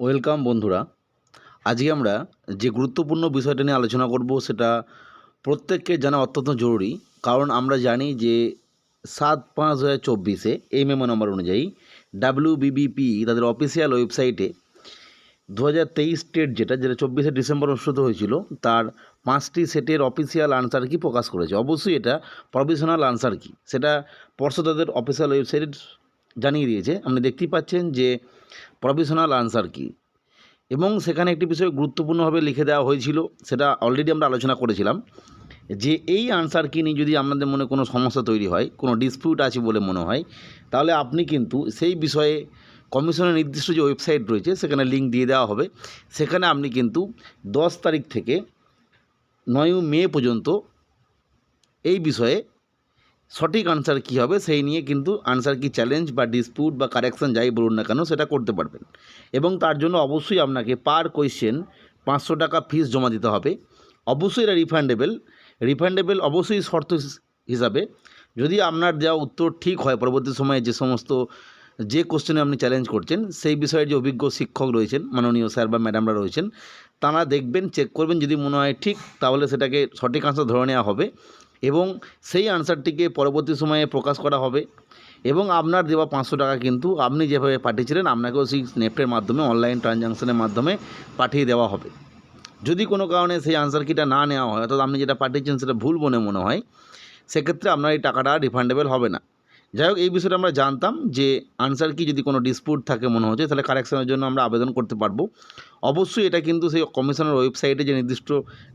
Welcome বন্ধুরা। আজকে আমরা যে গুরুত্বপূর্ণ বিষয়টা নিয়ে আলোচনা করব সেটা প্রত্যেককে জানা অত্যন্ত জরুরি, কারণ আমরা জানি যে সাত পাঁচ দু হাজার চব্বিশে এই মেমো নম্বর অনুযায়ী ডাব্লিউবিবিপি তাদের অফিসিয়াল ওয়েবসাইটে দু হাজার তেইশ স্টেট যেটা যেটা চব্বিশে ডিসেম্বর অনুষ্ঠিত হয়েছিল, তার পাঁচটি সেটের অফিসিয়াল আনসার কি প্রকাশ করেছে? অবশ্যই এটা প্রফেশনাল আনসার কি? সেটা পর্ষদ তাদের অফিসিয়াল ওয়েবসাইটে জানিয়ে দিয়েছে, আপনি দেখতেই পাচ্ছেন যে প্রফেশনাল আনসার কি। এবং সেখানে একটি বিষয় গুরুত্বপূর্ণভাবে লিখে দেওয়া হয়েছিল, সেটা অলরেডি আমরা আলোচনা করেছিলাম, যে এই আনসার কি নিয়ে যদি আপনাদের মনে কোনো সমস্যা তৈরি হয়, কোনো ডিসপিউট আছে বলে মনে হয়, তাহলে আপনি কিন্তু সেই বিষয়ে কমিশনের নির্দিষ্ট যে ওয়েবসাইট রয়েছে, সেখানে লিঙ্ক দিয়ে দেওয়া হবে। সেখানে আপনি কিন্তু দশ তারিখ থেকে নয় মে পর্যন্ত এই বিষয়ে সঠিক আনসার কী হবে সেই নিয়ে কিন্তু আনসার কি চ্যালেঞ্জ বা ডিসপিউট বা কারেকশন যাই বলুন না কেন সেটা করতে পারবেন। এবং তার জন্য অবশ্যই আপনাকে পার কোয়েশ্চেন পাঁচশো টাকা ফিস জমা দিতে হবে। অবশ্যই এটা রিফান্ডেবল রিফান্ডেবল অবশ্যই শর্ত হিস- হিসাবে যদি আপনার দেওয়া উত্তর ঠিক হয় পরবর্তী সময়ে যে সমস্ত, যে কোশ্চেনে আপনি চ্যালেঞ্জ করছেন সেই বিষয়ে যে অভিজ্ঞ শিক্ষক রয়েছেন, মাননীয় স্যার বা ম্যাডামরা রয়েছেন, তারা দেখবেন চেক করবেন যদি মনে হয় ঠিক তাহলে সেটাকে সঠিক আনসার ধরে নেওয়া হবে। এবং সেই আনসারটিকে পরবর্তী সময়ে প্রকাশ করা হবে। এবং আপনার দেওয়া পাঁচশো টাকা কিন্তু আপনি যেভাবে পাঠিয়েছিলেন, আপনাকেও সেই নেফটের মাধ্যমে, অনলাইন ট্রানজাকশনের মাধ্যমে পাঠিয়ে দেওয়া হবে। যদি কোনো কারণে সেই আনসার কিটা না নেওয়া হয়, অর্থাৎ আপনি যেটা পাঠিয়েছেন সেটা ভুল মনে মনে হয়, সেক্ষেত্রে আপনার এই টাকাটা রিফান্ডেবল হবে না। যাই হোক এই বিষয়টা আমরা জানতাম যে আনসার কি যদি কোনো ডিসপিউট থাকে মনে হচ্ছে, তাহলে কারেকশনের জন্য আমরা আবেদন করতে পারব। অবশ্যই এটা কিন্তু সেই কমিশনের ওয়েবসাইটে যে নির্দিষ্ট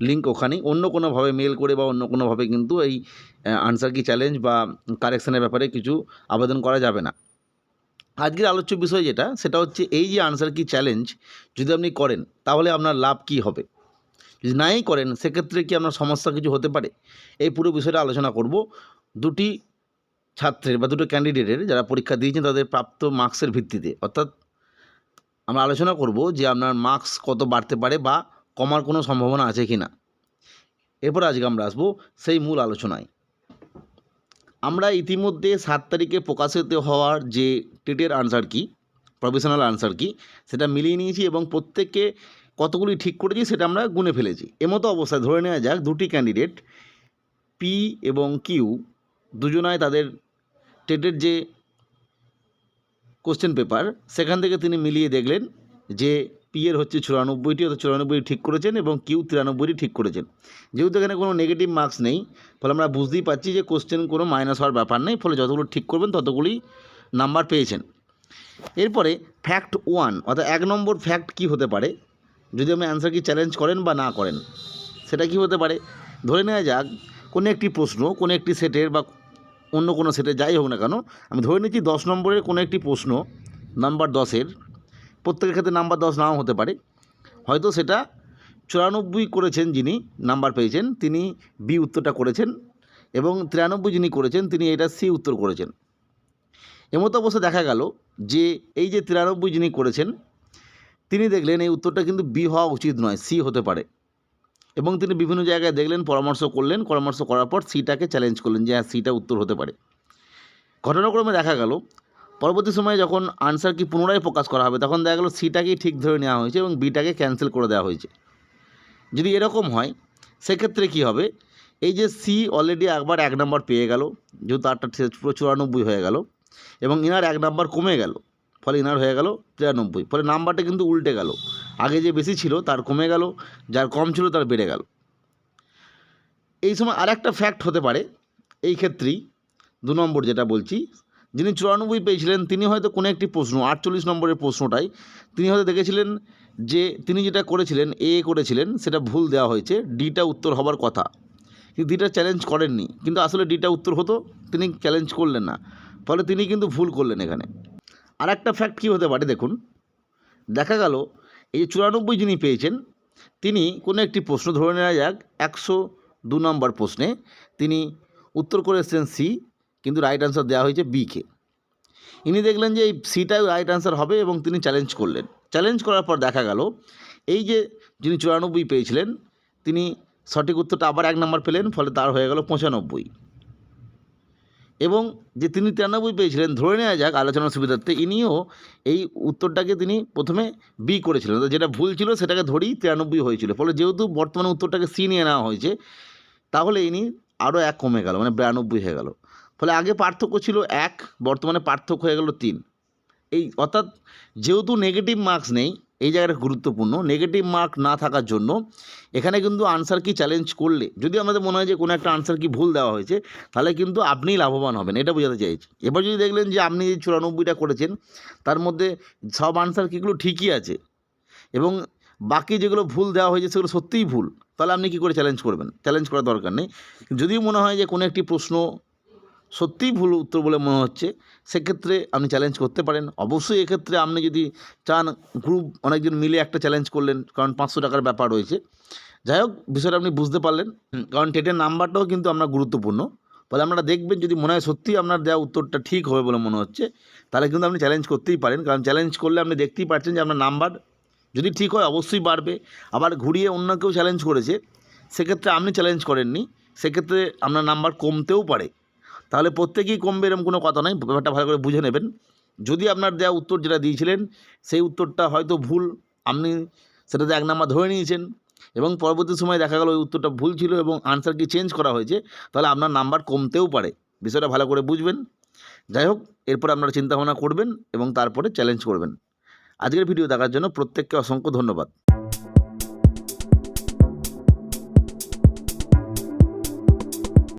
লিঙ্ক ওখানেই অন্য কোনোভাবে মেল করে বা অন্য কোনোভাবে কিন্তু এই আনসার কি চ্যালেঞ্জ বা কারেকশানের ব্যাপারে কিছু আবেদন করা যাবে না। আজকের আলোচ্য বিষয় যেটা, সেটা হচ্ছে এই যে আনসার কি চ্যালেঞ্জ যদি আপনি করেন, তাহলে আপনার লাভ কি হবে? যদি নাই করেন, সেক্ষেত্রে কি আপনার সমস্যা কিছু হতে পারে? এই পুরো বিষয়টা আলোচনা করব। দুটি ছাত্রের বা দুটো ক্যান্ডিডেটের যারা পরীক্ষা দিয়েছেন তাদের প্রাপ্ত মার্কসের ভিত্তিতে। অর্থাৎ আমরা আলোচনা করব যে আপনার মার্কস কত বাড়তে পারে বা কমার কোনো সম্ভাবনা আছে কি না এরপর আজকে আমরা আসব সেই মূল আলোচনায়। আমরা ইতিমধ্যে সাত তারিখে প্রকাশিত হওয়ার যে টেটের answer key professional answer key, সেটা মিলিয়ে নিয়েছি এবং প্রত্যেককে কতগুলি ঠিক করেছি সেটা আমরা গুনে ফেলেছি। এমতো অবস্থায় ধরে নেওয়া যাক, দুটি ক্যান্ডিডেট পি এবং কিউ দুজনায় তাদের টেটের যে কোশ্চেন পেপার সেখান থেকে তিনি মিলিয়ে দেখলেন যে পি এর হচ্ছে চুরানব্বইটি অর্থাৎ চুরানব্বই ঠিক করেছেন এবং কিউ তিরানব্বইটি ঠিক করেছেন। যেহেতু এখানে কোনো নেগেটিভ মার্কস নেই, ফলে আমরা বুঝতেই পারছি যে কোশ্চেন কোনো মাইনাস হওয়ার ব্যাপার নেই, ফলে যতগুলো ঠিক করবেন ততগুলি নাম্বার পেয়েছেন। এরপরে ফ্যাক্ট ওয়ান অর্থাৎ এক নম্বর ফ্যাক্ট কি হতে পারে? যদি আপনি অ্যান্সার কি চ্যালেঞ্জ করেন বা না করেন, সেটা কি হতে পারে? ধরে নেওয়া যাক, কোনো একটি প্রশ্ন, কোনো একটি সেটের বা অন্য কোনো সেটে যাই হোক না কেন, আমি ধরে নিচ্ছি দশ নম্বরের কোনো একটি প্রশ্ন, নাম্বার দশের, প্রত্যেকের ক্ষেত্রে নাম্বার দশ নাও হতে পারে। হয়তো সেটা চুরানব্বই করেছেন যিনি, নাম্বার পেয়েছেন, তিনি বি উত্তরটা করেছেন এবং তিরানব্বই যিনি করেছেন, তিনি এটা সি উত্তর করেছেন। এমতো অবস্থা দেখা গেল যে এই যে তিরানব্বই যিনি করেছেন, তিনি দেখলেন এই উত্তরটা কিন্তু বি হওয়া উচিত নয়, সি হতে পারে। এবং তিনি বিভিন্ন জায়গায় দেখলেন, পরামর্শ করলেন, পরামর্শ করার পর সিটাকে চ্যালেঞ্জ করলেন যে হ্যাঁ সিটা উত্তর হতে পারে। ঘটনাক্রমে দেখা গেল, পরবর্তী সময়ে যখন আনসার কি পুনরায় প্রকাশ করা হবে, তখন দেখা গেলো সিটাকেই ঠিক ধরে নেওয়া হয়েছে এবং বিটাকে ক্যান্সেল করে দেওয়া হয়েছে। যদি এরকম হয়, সেক্ষেত্রে কি হবে? এই যে সি অলরেডি একবার এক নম্বর পেয়ে গেল, যেহেতু পুরো চুরানব্বই হয়ে গেল, এবং ইনার এক নাম্বার কমে গেল, ফলে ইনার হয়ে গেল তিরানব্বই, ফলে নাম্বারটা কিন্তু উল্টে গেল। আগে যে বেশি ছিল তার কমে গেল, যার কম ছিল তার বেড়ে গেল। এই সময় আর একটা ফ্যাক্ট হতে পারে, এই ক্ষেত্রেই দু নম্বর যেটা বলছি, যিনি চুরানব্বই পেয়েছিলেন তিনি হয়তো কোনো একটি প্রশ্ন, আটচল্লিশ নম্বরের প্রশ্নটাই, তিনি হয়তো দেখেছিলেন যে তিনি যেটা করেছিলেন, এ করেছিলেন, সেটা ভুল দেওয়া হয়েছে, ডিটা উত্তর হবার কথা। কিন্তু ডিটা চ্যালেঞ্জ করেননি, কিন্তু আসলে ডিটা উত্তর হতো, তিনি চ্যালেঞ্জ করলেন না। ফলে তিনি কিন্তু ভুল করলেন এখানে। আর একটা ফ্যাক্ট কী হতে পারে দেখুন, দেখা গেল এই যে চুরানব্বই যিনি পেয়েছেন, তিনি কোনো একটি প্রশ্ন ধরে নেওয়া যাক, একশো দু নম্বর প্রশ্নে। তিনি উত্তর করে এসেছেন সি, কিন্তু রাইট আনসার দেওয়া হয়েছে বিকে ইনি দেখলেন যে এই সিটাই রাইট আনসার হবে এবং তিনি চ্যালেঞ্জ করলেন। চ্যালেঞ্জ করার পর দেখা গেল, এই যে যিনি চুরানব্বই পেয়েছিলেন, তিনি সঠিক উত্তরটা আবার এক নম্বর পেলেন, ফলে তার হয়ে গেল পঁচানব্বই। এবং যে তিনি তিরানব্বই পেয়েছিলেন, ধরে নেওয়া যাক আলোচনার সুবিধার্থে, ইনিও এই উত্তরটাকে তিনি প্রথমে বি করেছিলেন। যেটা ভুল ছিল সেটাকে ধরেই তিরানব্বই হয়েছিল। ফলে যেহেতু বর্তমানে উত্তরটাকে সি নিয়ে নেওয়া হয়েছে, তাহলে ইনি আরও এক কমে গেল মানে বিরানব্বই হয়ে গেল। ফলে আগে পার্থক্য ছিল এক, বর্তমানে পার্থক্য হয়ে গেল তিন। এই অর্থাৎ যেহেতু নেগেটিভ মার্কস নেই এই জায়গাটা গুরুত্বপূর্ণ। নেগেটিভ মার্ক না থাকার জন্য এখানে কিন্তু আনসার কি চ্যালেঞ্জ করলে, যদি আমাদের মনে হয় যে কোনো একটা আনসার কি ভুল দেওয়া হয়েছে, তাহলে কিন্তু আপনিই লাভবান হবেন, এটা বোঝাতে চাইছি। এবার যদি দেখলেন যে আপনি যে চুরানব্বইটা করেছেন, তার মধ্যে সব আনসার কিগুলো ঠিকই আছে এবং বাকি যেগুলো ভুল দেওয়া হয়েছে, সেগুলো সত্যিই ভুল, তাহলে আপনি কী করে চ্যালেঞ্জ করবেন? চ্যালেঞ্জ করার দরকার নেই। যদি মনে হয় যে কোনো একটি প্রশ্ন সত্যিই ভুল উত্তর বলে মনে হচ্ছে, সেক্ষেত্রে আপনি চ্যালেঞ্জ করতে পারেন। অবশ্যই এক্ষেত্রে আপনি যদি চান গ্রুপ অনেকজন মিলে একটা চ্যালেঞ্জ করলেন, কারণ পাঁচশো টাকার ব্যাপার রয়েছে। যাই হোক, বিষয়টা আপনি বুঝতে পারলেন। কারণ টেটের নাম্বারটাও কিন্তু আপনার গুরুত্বপূর্ণ। ফলে আপনারা দেখবেন যদি মনে হয় সত্যিই আপনার দেওয়া উত্তরটা ঠিক হবে বলে মনে হচ্ছে, তাহলে কিন্তু আপনি চ্যালেঞ্জ করতেই পারেন। কারণ চ্যালেঞ্জ করলে আপনি দেখতেই পাচ্ছেন যে আপনার নাম্বার যদি ঠিক হয় অবশ্যই বাড়বে। আবার ঘুরিয়ে অন্য কেউ চ্যালেঞ্জ করেছে, সেক্ষেত্রে আপনি চ্যালেঞ্জ করেননি, সেক্ষেত্রে আপনার নাম্বার কমতেও পারে। তাহলে প্রত্যেকেই কমবে এরকম কোনো কথা নয় ব্যাপারটা ভালো করে বুঝে নেবেন। যদি আপনার দেওয়া উত্তর যেটা দিয়েছিলেন, সেই উত্তরটা হয়তো ভুল, আপনি সেটাতে এক নাম্বার ধরে নিয়েছেন এবং পরবর্তী সময় দেখা গেল ওই উত্তরটা ভুল ছিল এবং আনসার কি চেঞ্জ করা হয়েছে, তাহলে আপনার নাম্বার কমতেও পারে। বিষয়টা ভালো করে বুঝবেন। যাই হোক, এরপর আপনারা চিন্তাভাবনা করবেন এবং তারপরে চ্যালেঞ্জ করবেন। আজকের ভিডিও দেখার জন্য প্রত্যেককে অসংখ্য ধন্যবাদ।